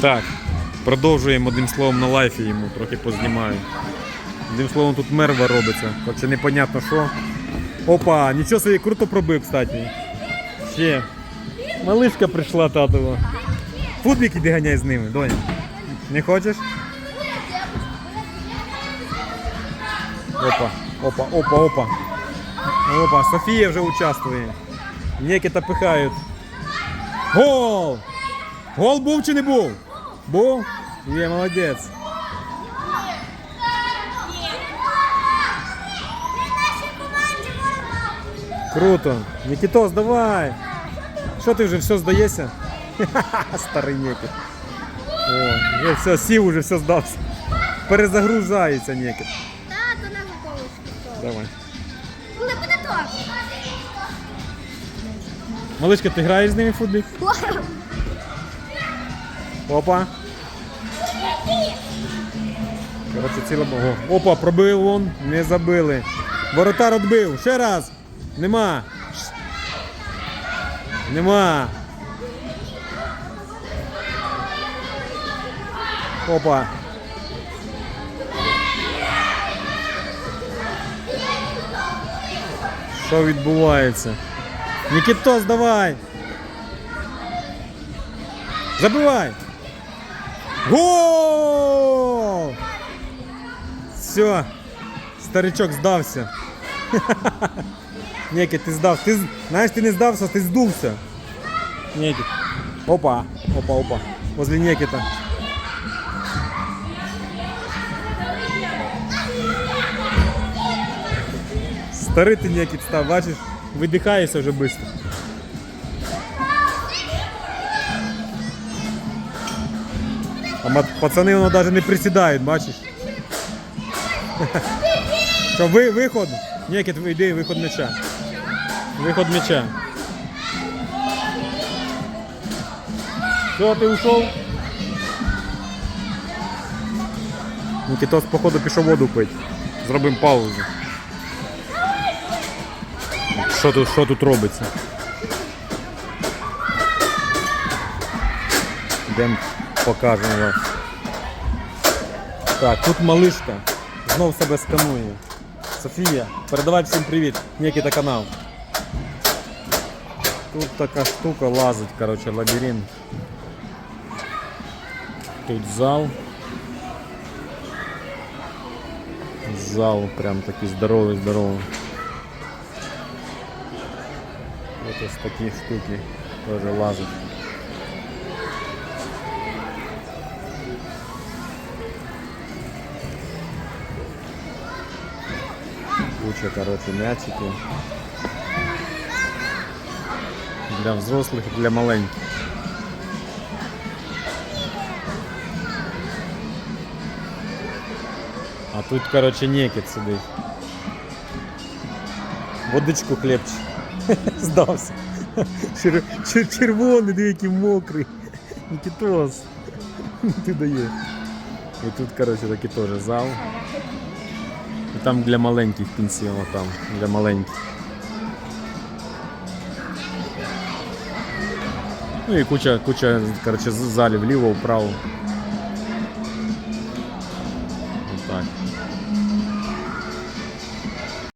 Так, продовжуємо одним словом на лайфі йому, трохи познімаю. Одним словом, тут мерва робиться, хоча непонятно що. Опа, нічого собі круто пробив, кстати. Ще. Малишка прийшла татова. Футбік іди ганяй з ними, доня. Не хочеш? Опа, опа, опа, опа. Опа, Софія вже участвує. Некіта пихають. Гол! Гол був чи не був? Був? Є, молодець. Круто. Нікітос, давай. Що ти вже все здаєшся? Старий Нікіт. О, вже все, сів уже, все здався. Перезагружається Нікіт. Тато на голочку. Давай. Коли буде то? Маличка, ти граєш з ними в футбік? Опа. Коротше, ціла бого. Опа, пробив вон, не забили. Воротар відбив. Ще раз. Нема. Нема. Опа. Що відбувається? Нікітос, давай! Забивай! Гол! Все, старичок здався. Нікіт, ти здав. Ти, знаєш, ти не здався, ти здувся. Нікіт. Опа, опа, опа. Возле Нікіта. Старий ти Нікіт став, бачиш, видихаєшся вже швидко. А пацани воно навіть не присідають, бачиш? Що, ви, виход? Нікіт, йди, виход м'яча. Виход м'яча. Все, ти ушов? Нікітос, походу, пішов воду пить. Зробимо паузу. Що тут, що тут робиться? Йдемо покажемо вас. Так, тут малишка знов себе сканує. Софія, передавай всім привіт. Нікіта канал. Тут така штука лазить, короче, лабіринт. Тут зал. Зал прям такий здоровий, здоровий. Вот ось такі штуки теж лазить. Куча, короче, мячиків. Для взрослих і для маленьких. А тут, короче, некіт сидить. Водичку хлебче. Здався. Чер... чер- Червоний, диви, який мокрий. Нікітос. Ти даєш. І тут, короче, такий теж зал. Там для маленьких пенсіонів, там, для маленьких. Ну і куча, куча, короче, залів вліво, вправо.